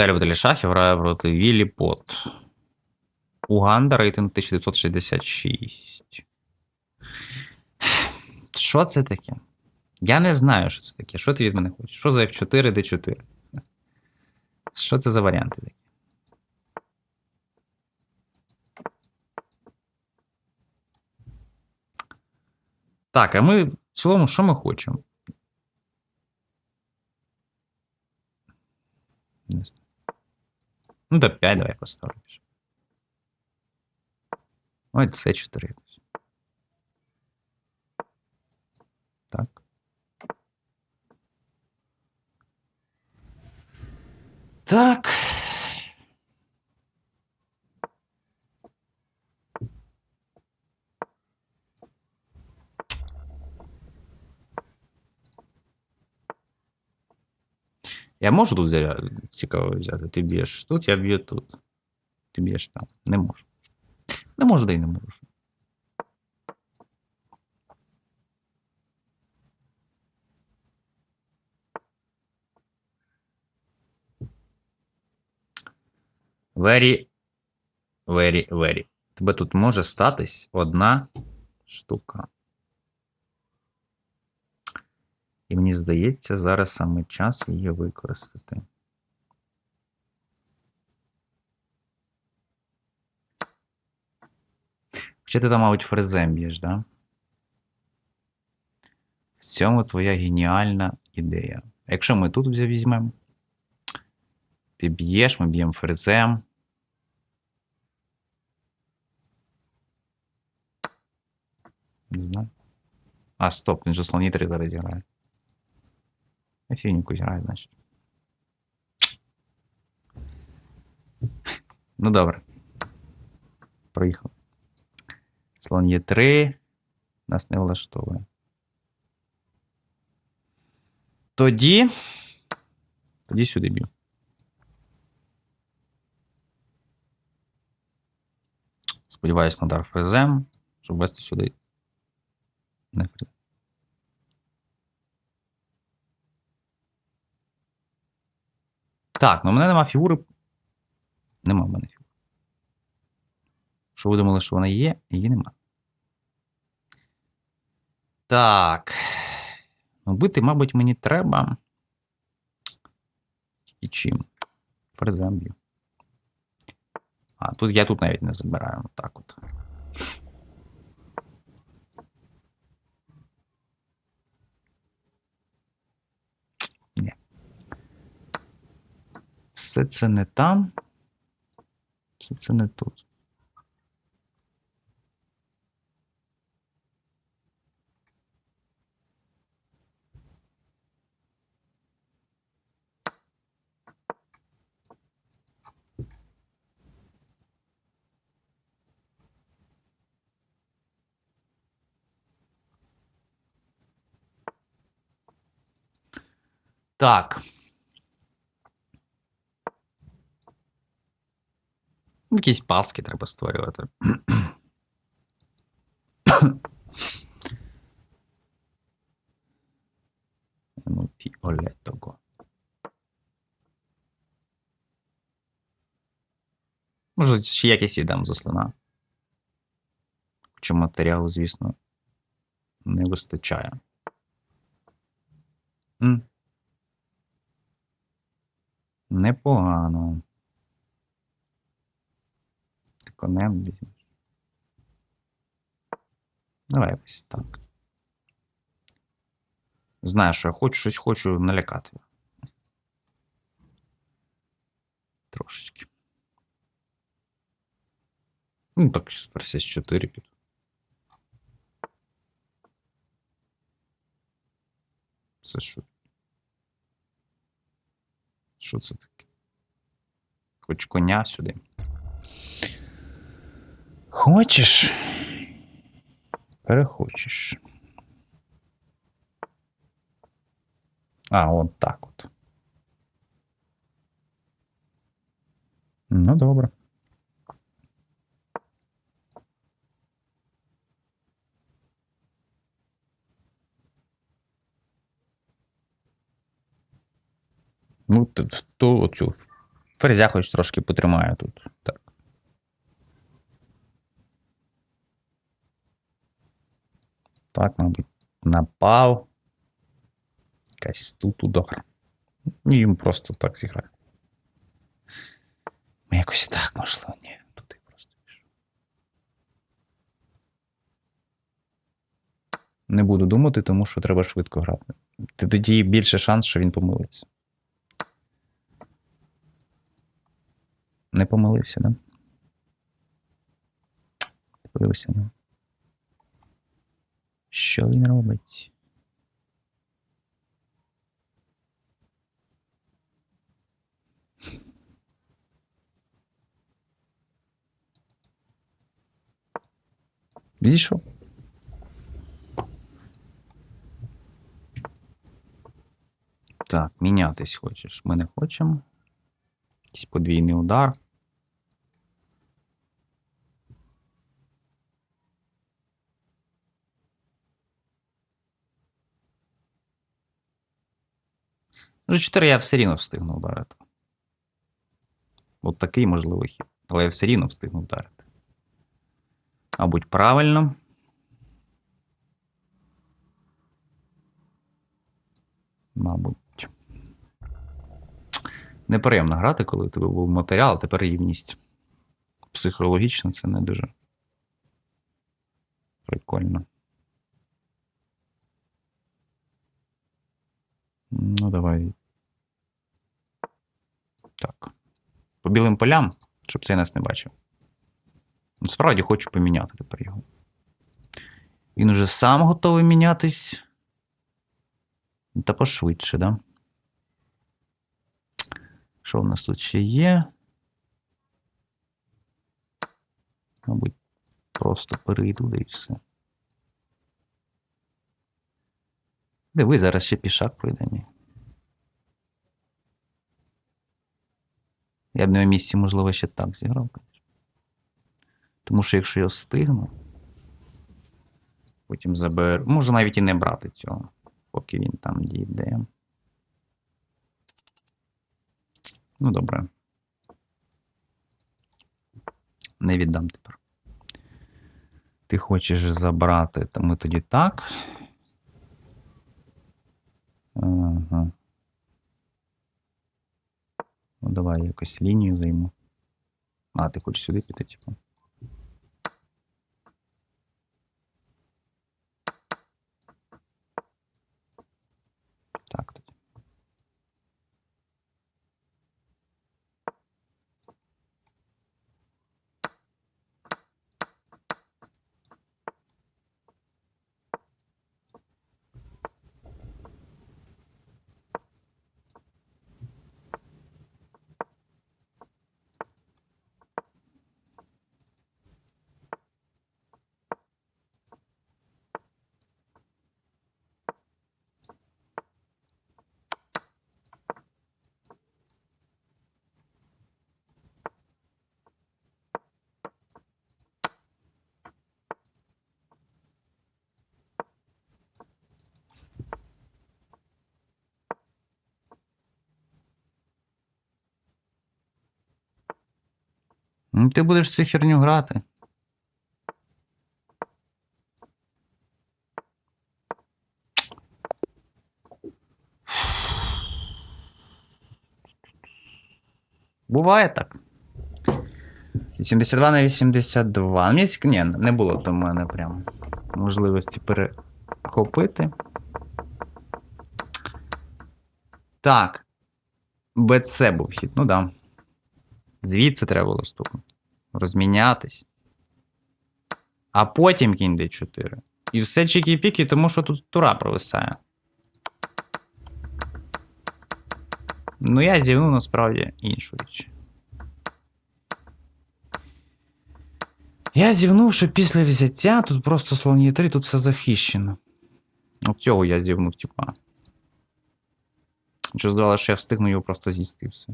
Віталій Шахів грає проти Віллі Пот. Уганда рейтинг 1966. Що це таке? Я не знаю, що це таке. Що ти від мене хочеш? Що за F4, D4? Що це за варіанти такі? Так, а ми в цілому, що ми хочемо? Не знаю. Ну, до 5 давай поставимо. Ой, це 4 якось. Так. Так. Я можу тут цікаво взяти. Ти б'єш тут, я б'ю тут. Ти б'єш там. Не можу. Не можу, да й не можу. Very, very, very. Тебе тут може статись одна штука. І мені здається, зараз саме час її використати. Хоча ти там, мабуть, фрезем б'єш, да? В цьому твоя геніальна ідея. Якщо ми тут візьмемо, ти б'єш, ми б'ємо фрезем. Не знаю. А, стоп, він же слоні 3 зараз грає. Фініку грає, значить. Ну добре. Проїхав. Слон є 3. Нас не влаштовує. Тоді. Тоді сюди б'ю. Сподіваюсь на удар фрезем, щоб вести сюди. Не фрезем. Так, ну в мене нема фігури. Нема в мене фігури. Що ви думали, що вона є, її нема. Так. Ну, бити, мабуть, мені треба. І чим? Фрезем. А, тут я тут навіть не забираю. Так от. Ні. Все це не там. Все це не тут. Так. Якісь паски треба створювати. Ну, фіолетово. Може, ще якісь віддам за слона. Хоча матеріалу, звісно, не вистачає. М. Непогано. Конем візьмеш. Давай ось так. Знаю, що я хочу, щось хочу налякати. Трошечки. Ну, так, версія 4 піду. Це що? Що це таке? Хоч коня сюди. Хочеш? Перехочеш. А, от так от. Ну, добре. Ну, в ту оцю Ферзя хоч трошки потримаю тут. Так. Мабуть, напав. Якась тут удар. І їм просто так зіграє. Ну, Якось так, можливо, ні. Туди просто пішов. Не буду думати, тому що треба швидко грати. Ти тоді більше шанс, що він помилиться. Не помилився, да? Подивися, ну. Що він робить? Відійшов. Так, мінятись хочеш. Ми не хочемо. Якийсь подвійний удар. Ну, 4 я все рівно встигну ударити. От такий можливий хід. Але я все рівно встигну вдарити. Мабуть, правильно. Мабуть. Неприємно грати, коли у тебе був матеріал, а тепер рівність. Психологічно це не дуже прикольно. Ну, давай. Так. По білим полям, щоб цей нас не бачив. Насправді хочу поміняти тепер його. Він уже сам готовий мінятись. Та пошвидше, да? Що в нас тут ще є? Мабуть, просто перейду да і все. Диви, зараз ще пішак пройде мій. Я б на його місці, можливо, ще так зіграв. Тому що якщо я встигну, потім заберу. Можу навіть і не брати цього, поки він там дійде. Ну, добре. Не віддам тепер. Ти хочеш забрати, то ми тоді так. Ага. Ну, давай якось лінію займу. А, ти хочеш сюди піти, типу. Так тоді. Ну, ти будеш цю херню грати. Буває так. 82 на 82. Мені Ні, не було до мене прям можливості перехопити. Так. БЦ був хід, ну да. Звідси треба було стукнути. Розмінятись. А потім кінь d4. І все чікі-піки, тому що тут тура провисає. Ну, я зівну насправді іншу річ. Я зівнув, що після взяття тут просто слон є 3, тут все захищено. От цього я зівнув, типа. Що здавалося, що я встигну його просто з'їсти все.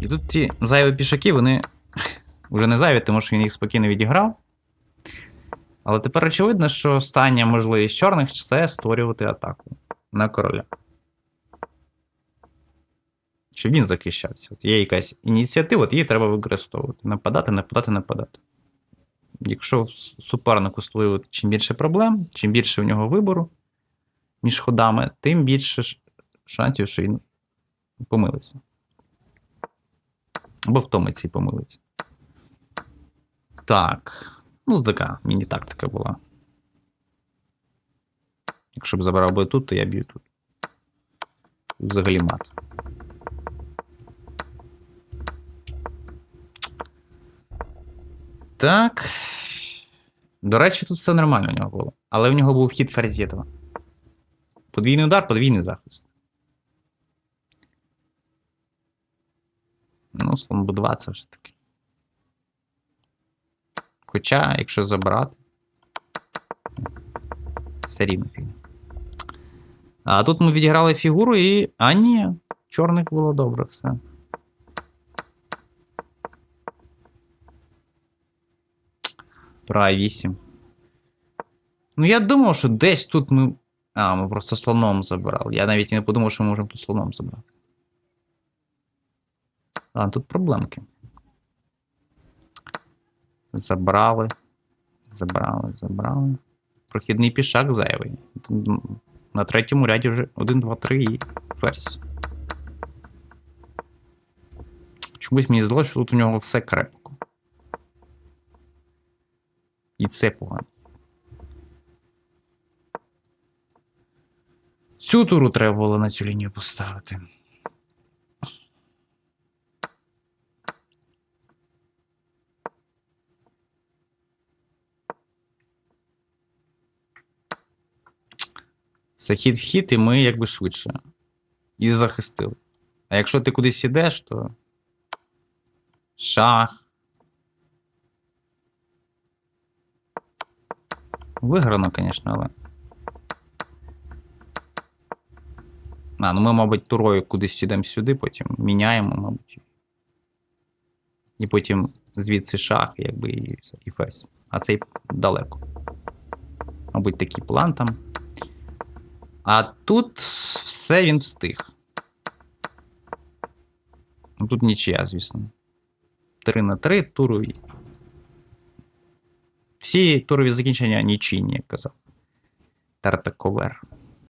І тут ті зайві пішаки, вони Уже не зайві, тому що він їх спокійно відіграв. Але тепер очевидно, що остання можливість чорних це створювати атаку на короля. Щоб він захищався. От є якась ініціатива, от її треба використовувати. Нападати, нападати, нападати. Якщо супернику створювати чим більше проблем, чим більше в нього вибору між ходами, тим більше шансів, що він помилиться. Або втомиться і помилиться. Так. Ну, така міні-тактика була. Якщо б забрав би тут, то я б'ю тут. Взагалі мат. Так. До речі, тут все нормально у нього було. Але в нього був хід Ферзєтова. Подвійний удар, подвійний захист. Ну, слон Б2 це вже таке. Хоча, якщо забрати. Все рівно фігня. А тут ми відіграли фігуру і. А ні, чорних було добре все. Про А8. Ну, я думав, що десь тут ми. А, ми просто слоном забирали. Я навіть не подумав, що ми можемо тут слоном забрати. А, тут проблемки. Забрали. Забрали, забрали. Прохідний пішак зайвий. На третьому ряді вже 1, 2, 3 і ферзь. Чомусь мені здалося, що тут у нього все крепко. І це погано. Цю туру треба було на цю лінію поставити. Захід в хід, і ми якби швидше. І захистили. А якщо ти кудись ідеш, то. Шах. Виграно, звісно, але. А, ну ми, мабуть, турою кудись ідемо сюди, потім міняємо, мабуть. І потім звідси шах, якби і, і ферзь. А цей далеко. Мабуть, такий план там. А тут все він встиг. Ну, Тут нічия, звісно. 3 на 3 турові. Всі турові закінчення нічийні, як казав. Тартаковер.